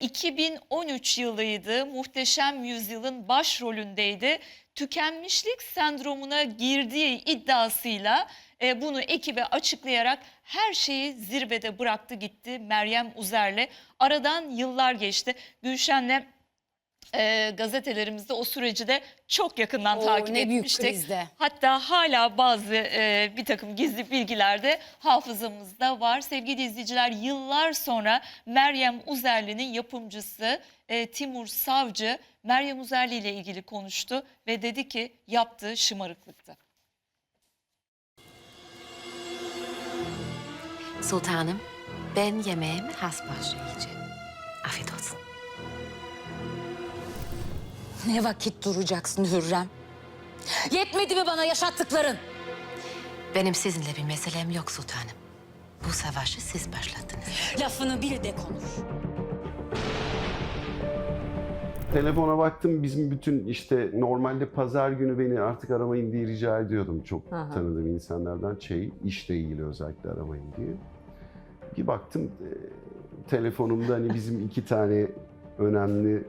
2013 yılıydı. Muhteşem Yüzyıl'ın başrolündeydi. Tükenmişlik sendromuna girdiği iddiasıyla e, bunu ekibe açıklayarak her şeyi zirvede bıraktı gitti Meryem Uzer'le. Aradan yıllar geçti. Gülşen'le e, gazetelerimizde o süreci de çok yakından Oo, takip ne büyük etmiştik. krizde. Hatta hala bazı e, bir takım gizli bilgiler de hafızamızda var. Sevgili izleyiciler yıllar sonra Meryem Uzerli'nin yapımcısı e, Timur Savcı Meryem Uzerli ile ilgili konuştu ve dedi ki yaptığı şımarıklıktı. Sultanım, ben yemeğimi hasbaşı yiyeceğim. Afiyet olsun. Ne vakit duracaksın Hürrem? Yetmedi mi bana yaşattıkların? Benim sizinle bir meselem yok sultanım. Bu savaşı siz başlattınız. Lafını bil de konuş. Telefona baktım bizim bütün işte normalde pazar günü beni artık aramayın diye rica ediyordum çok hı. tanıdığım insanlardan şey işle ilgili özellikle aramayın diye. Bir baktım e, telefonumda hani bizim iki tane önemli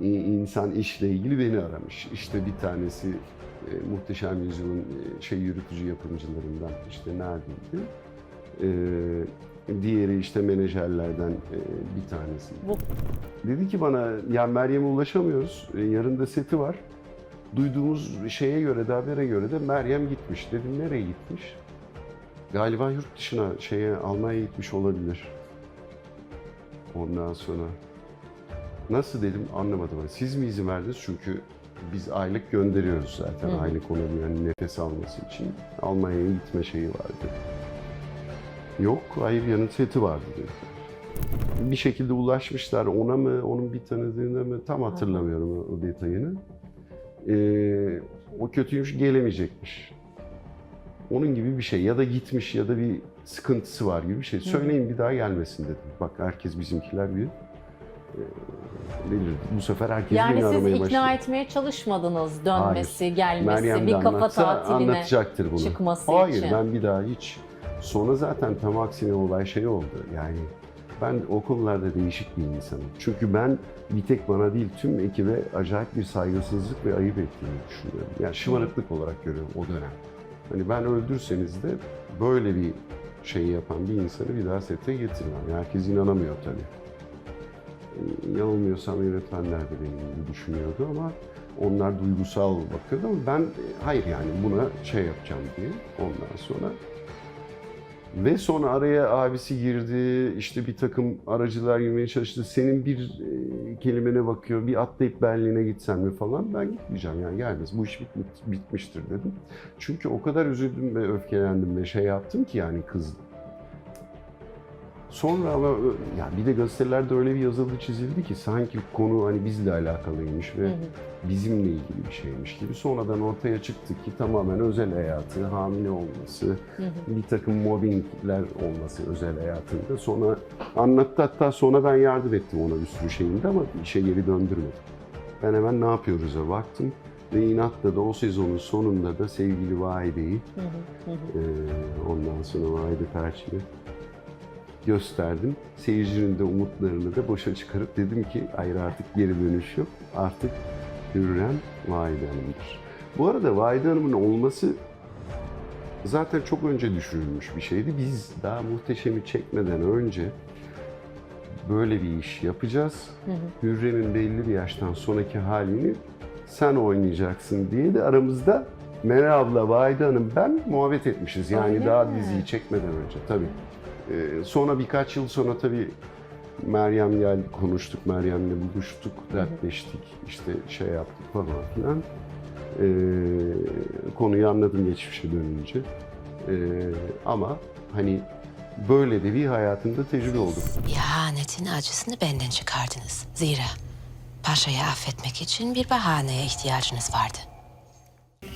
insan işle ilgili beni aramış. İşte bir tanesi e, Muhteşem Yüzyıl'ın e, şey yürütücü yapımcılarından işte neredeydi? E, diğeri işte menajerlerden e, bir tanesi. Dedi ki bana ya Meryem'e ulaşamıyoruz. E, yarın da seti var. Duyduğumuz şeye göre de habere göre de Meryem gitmiş. Dedim nereye gitmiş? Galiba yurt dışına şeye Almanya'ya gitmiş olabilir. Ondan sonra nasıl dedim anlamadım. Siz mi izin verdiniz? Çünkü biz aylık gönderiyoruz zaten. Hı. Aylık onun yani nefes alması için. Almanya'ya gitme şeyi vardı. Yok, hayır yanın seti vardı dedi bir şekilde ulaşmışlar ona mı, onun bir tanıdığına mı tam hatırlamıyorum o, o detayını. Ee, o kötüymüş gelemeyecekmiş. Onun gibi bir şey ya da gitmiş ya da bir sıkıntısı var gibi bir şey. Söyleyin bir daha gelmesin dedim. Bak herkes bizimkiler bir e, delirdi. Bu sefer herkes Yani siz aramaya ikna başladı. etmeye çalışmadınız dönmesi, gelmesi, Meryem bir kafa anlatsa tatiline anlatacaktır bunu. çıkması Hayır için. ben bir daha hiç. Sonra zaten tam aksine olay şey oldu. Yani ben o konularda değişik bir insanım. Çünkü ben bir tek bana değil tüm ekibe acayip bir saygısızlık ve ayıp ettiğini düşünüyorum. Yani şımarıklık olarak görüyorum o dönem. Hani ben öldürseniz de böyle bir şey yapan bir insanı bir daha sete getirmem. Yani herkes inanamıyor tabii. Yanılmıyorsam yönetmenler de benim gibi düşünüyordu ama onlar duygusal bakıyordu ama ben hayır yani buna şey yapacağım diye ondan sonra ve sonra araya abisi girdi, işte bir takım aracılar girmeye çalıştı. Senin bir e, kelimene bakıyor, bir atlayıp Berlin'e gitsen mi falan. Ben gitmeyeceğim yani gelmez. Bu iş bitmiş, bitmiştir dedim. Çünkü o kadar üzüldüm ve öfkelendim ve şey yaptım ki yani kızdım. Sonra ama ö- ya bir de gazetelerde öyle bir yazıldı çizildi ki sanki konu hani bizle alakalıymış ve bizimle ilgili bir şeymiş gibi. Sonradan ortaya çıktı ki tamamen özel hayatı, hamile olması, bir takım mobbingler olması özel hayatında. Sonra anlattı hatta sonra ben yardım ettim ona bir sürü şeyinde ama işe geri döndürmedim. Ben hemen ne yapıyoruz'a baktım ve inatla da o sezonun sonunda da sevgili Vahide'yi eee, ondan sonra Vahide Perçin'i gösterdim. Seyircinin de umutlarını da boşa çıkarıp dedim ki hayır artık geri dönüş yok. Artık Hürrem Vahide Hanım'dır. Bu arada Vahide Hanım'ın olması zaten çok önce düşünülmüş bir şeydi. Biz daha muhteşemi çekmeden önce böyle bir iş yapacağız. Hürrem'in belli bir yaştan sonraki halini sen oynayacaksın diye de aramızda Meral abla, Vahide Hanım, ben muhabbet etmişiz. Yani Öyle daha mi? diziyi çekmeden önce tabii. Ee, sonra birkaç yıl sonra tabii Meryem geldi, konuştuk, Meryem'le buluştuk, dertleştik, işte şey yaptık falan filan. Ee, konuyu anladım geçmişe dönünce. Ee, ama hani böyle de bir hayatımda tecrübe oldu. İhanetin acısını benden çıkardınız. Zira paşayı affetmek için bir bahaneye ihtiyacınız vardı.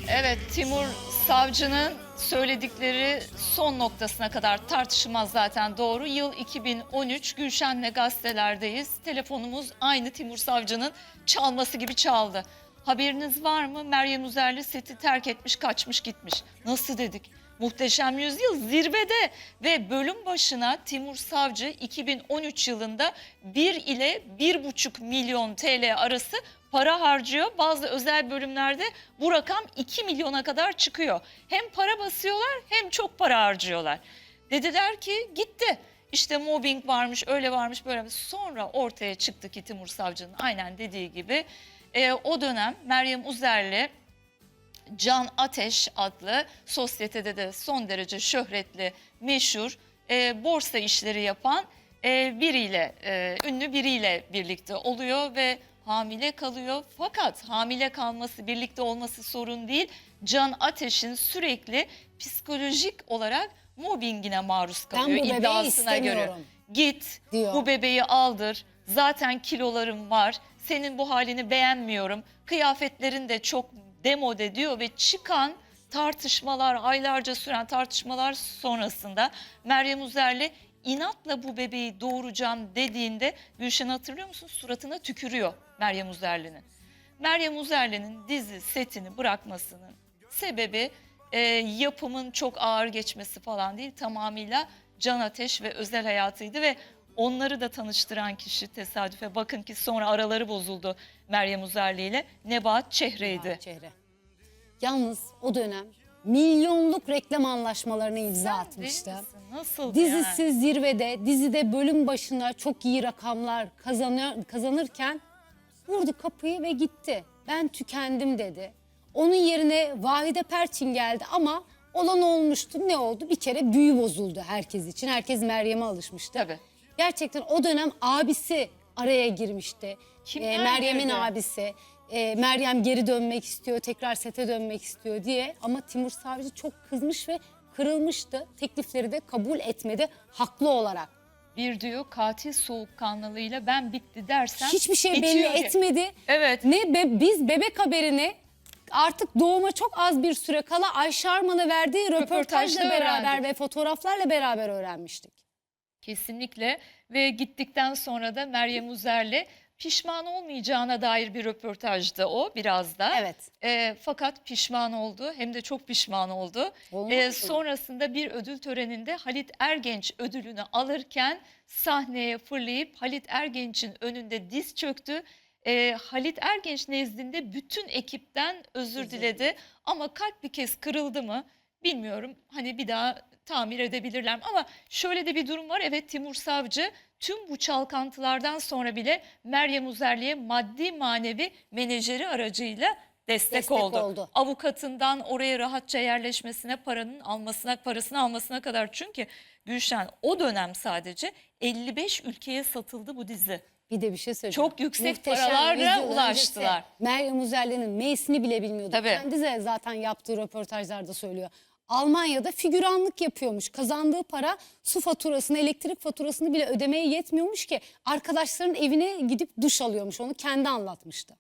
Evet Timur Savcı'nın söyledikleri son noktasına kadar tartışılmaz zaten doğru. Yıl 2013 Gülşen'le gazetelerdeyiz. Telefonumuz aynı Timur Savcı'nın çalması gibi çaldı. Haberiniz var mı? Meryem Uzerli seti terk etmiş, kaçmış, gitmiş. Nasıl dedik? Muhteşem Yüzyıl zirvede ve bölüm başına Timur Savcı 2013 yılında 1 ile 1,5 milyon TL arası para harcıyor. Bazı özel bölümlerde bu rakam 2 milyona kadar çıkıyor. Hem para basıyorlar hem çok para harcıyorlar. Dediler ki gitti. İşte mobbing varmış, öyle varmış, böyle varmış. Sonra ortaya çıktı ki Timur Savcı'nın aynen dediği gibi e, o dönem Meryem Uzer'le Can Ateş adlı sosyetede de son derece şöhretli, meşhur e, borsa işleri yapan e, biriyle, e, ünlü biriyle birlikte oluyor ve hamile kalıyor. Fakat hamile kalması, birlikte olması sorun değil. Can Ateş'in sürekli psikolojik olarak mobbingine maruz kalıyor bu bebeği iddiasına göre. istemiyorum. Git diyor. bu bebeği aldır. Zaten kilolarım var. Senin bu halini beğenmiyorum. Kıyafetlerin de çok demode diyor ve çıkan tartışmalar, aylarca süren tartışmalar sonrasında Meryem Uzer'le inatla bu bebeği doğuracağım dediğinde Gülşen hatırlıyor musun? Suratına tükürüyor Meryem Uzerli'nin. Meryem Uzerli'nin dizi setini bırakmasının sebebi e, yapımın çok ağır geçmesi falan değil tamamıyla Can Ateş ve özel hayatıydı ve onları da tanıştıran kişi tesadüfe bakın ki sonra araları bozuldu Meryem Uzerli ile Nebahat Çehre'ydi. Çehre. Yalnız o dönem milyonluk reklam anlaşmalarını imza Sen atmıştı. Nasıl Dizisi yani? zirvede, dizide bölüm başına çok iyi rakamlar kazanıyor, kazanırken vurdu kapıyı ve gitti. Ben tükendim dedi. Onun yerine Vahide Perçin geldi ama olan olmuştu. Ne oldu? Bir kere büyü bozuldu herkes için. Herkes Meryem'e alışmıştı. Tabii. Gerçekten o dönem abisi araya girmişti. Kimler Ee, Meryem'in abisi. Ee, Meryem geri dönmek istiyor, tekrar sete dönmek istiyor diye. Ama Timur Savcı çok kızmış ve kırılmıştı. Teklifleri de kabul etmedi haklı olarak. Bir diyor katil soğukkanlılığıyla ben bitti dersem Hiçbir şey belli diye. etmedi. Evet. Ne be- biz bebek haberini artık doğuma çok az bir süre kala Ayşe Arman'a verdiği röportajla Röportajda beraber öğrendik. ve fotoğraflarla beraber öğrenmiştik. Kesinlikle ve gittikten sonra da Meryem Uzer'le pişman olmayacağına dair bir röportajdı o biraz da. Evet. E, fakat pişman oldu hem de çok pişman oldu. Olmaz E, mı? sonrasında bir ödül töreninde Halit Ergenç ödülünü alırken sahneye fırlayıp Halit Ergenç'in önünde diz çöktü. E, Halit Ergenç nezdinde bütün ekipten özür diledi ama kalp bir kez kırıldı mı bilmiyorum. Hani bir daha tamir edebilirler mi? Ama şöyle de bir durum var. Evet Timur Savcı tüm bu çalkantılardan sonra bile Meryem Uzerli'ye maddi manevi menajeri aracıyla destek, Destek oldu. oldu. Avukatından oraya rahatça yerleşmesine, paranın almasına, parasını almasına kadar. Çünkü Gülşen o dönem sadece 55 ülkeye satıldı bu dizi. Bir de bir şey söyleyeceğim. Çok yüksek Muhteşem paralarla ulaştılar. Meryem Uzerli'nin M'sini bile bilmiyordu. Tabii. Kendi de zaten yaptığı röportajlarda söylüyor. Almanya'da figüranlık yapıyormuş. Kazandığı para su faturasını, elektrik faturasını bile ödemeye yetmiyormuş ki arkadaşların evine gidip duş alıyormuş. Onu kendi anlatmıştı.